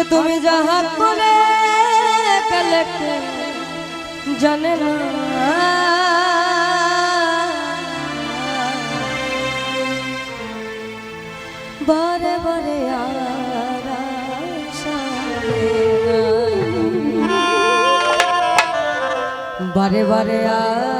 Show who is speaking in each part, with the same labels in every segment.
Speaker 1: আর তুমি যাহা করে পেলে কে জানে না বারে বারে আর আশাবে না। বারে বারে আর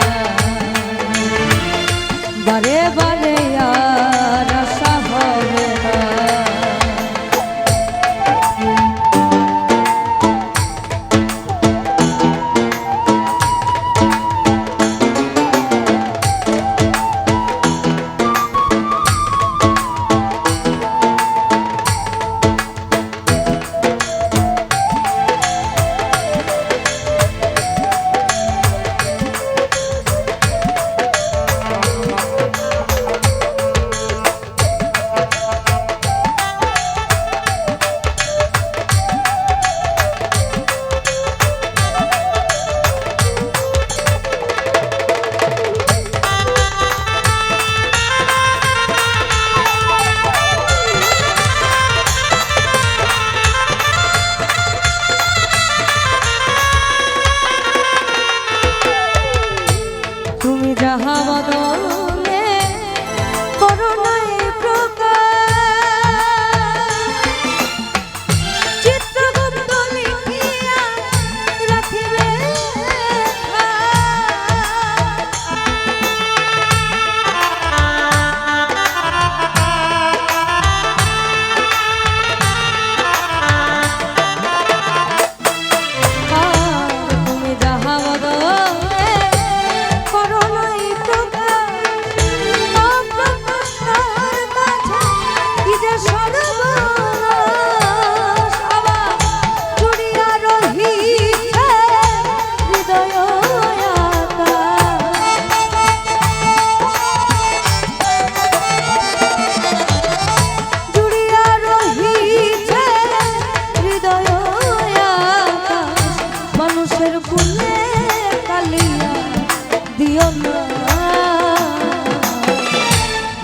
Speaker 1: বারে বারে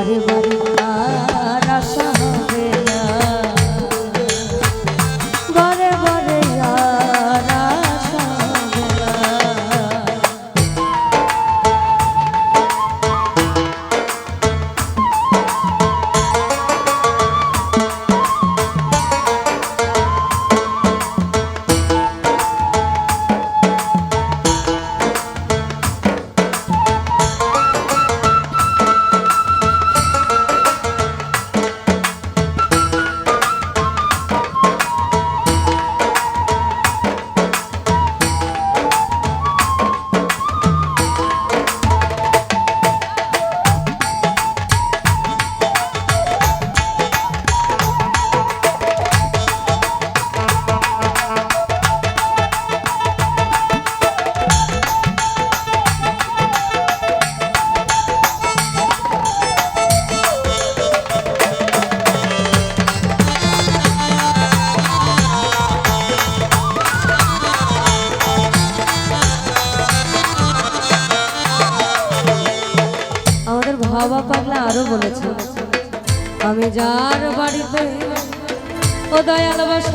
Speaker 1: বারে বারে আরও বলেছে। আমি যার বাড়িতে ও দয়াল বাস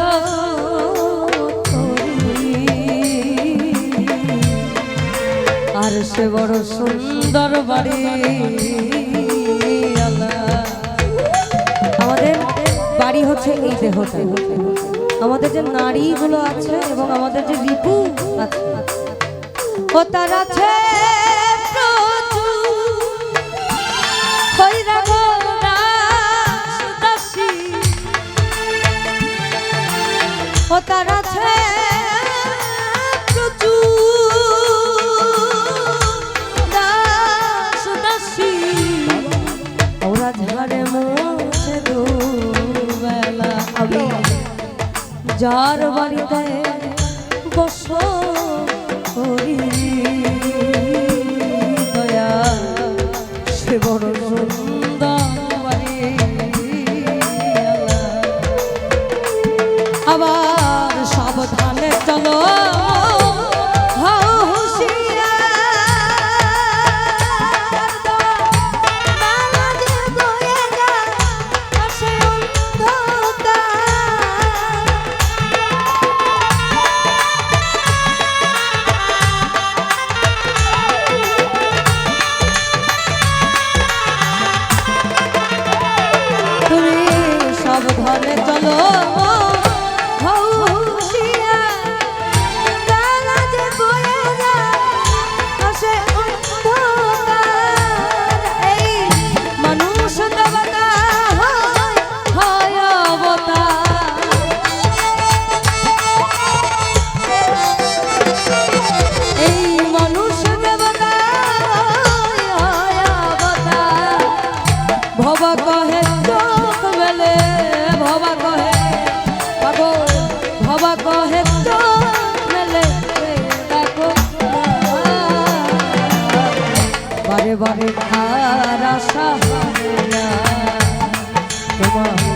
Speaker 1: আর সে বড় সুন্দর বাড়ি আমাদের বাড়ি হচ্ছে এই দেহ আমাদের যে নারীগুলো আছে এবং আমাদের যে রিপু আছে, ও তার আছে। ও তারা ছে sonunda ভবা কহে, চোখ মেলে ভবা কহে। পাগো ভবা কহে, চোখ মেলে দেখো বারে বারে খার আশা তোমার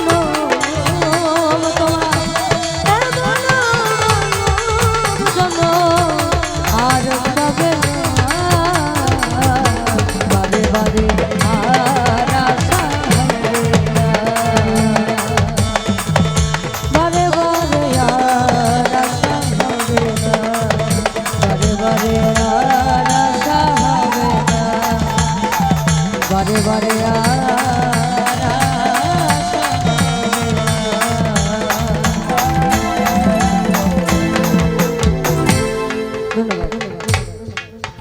Speaker 1: no.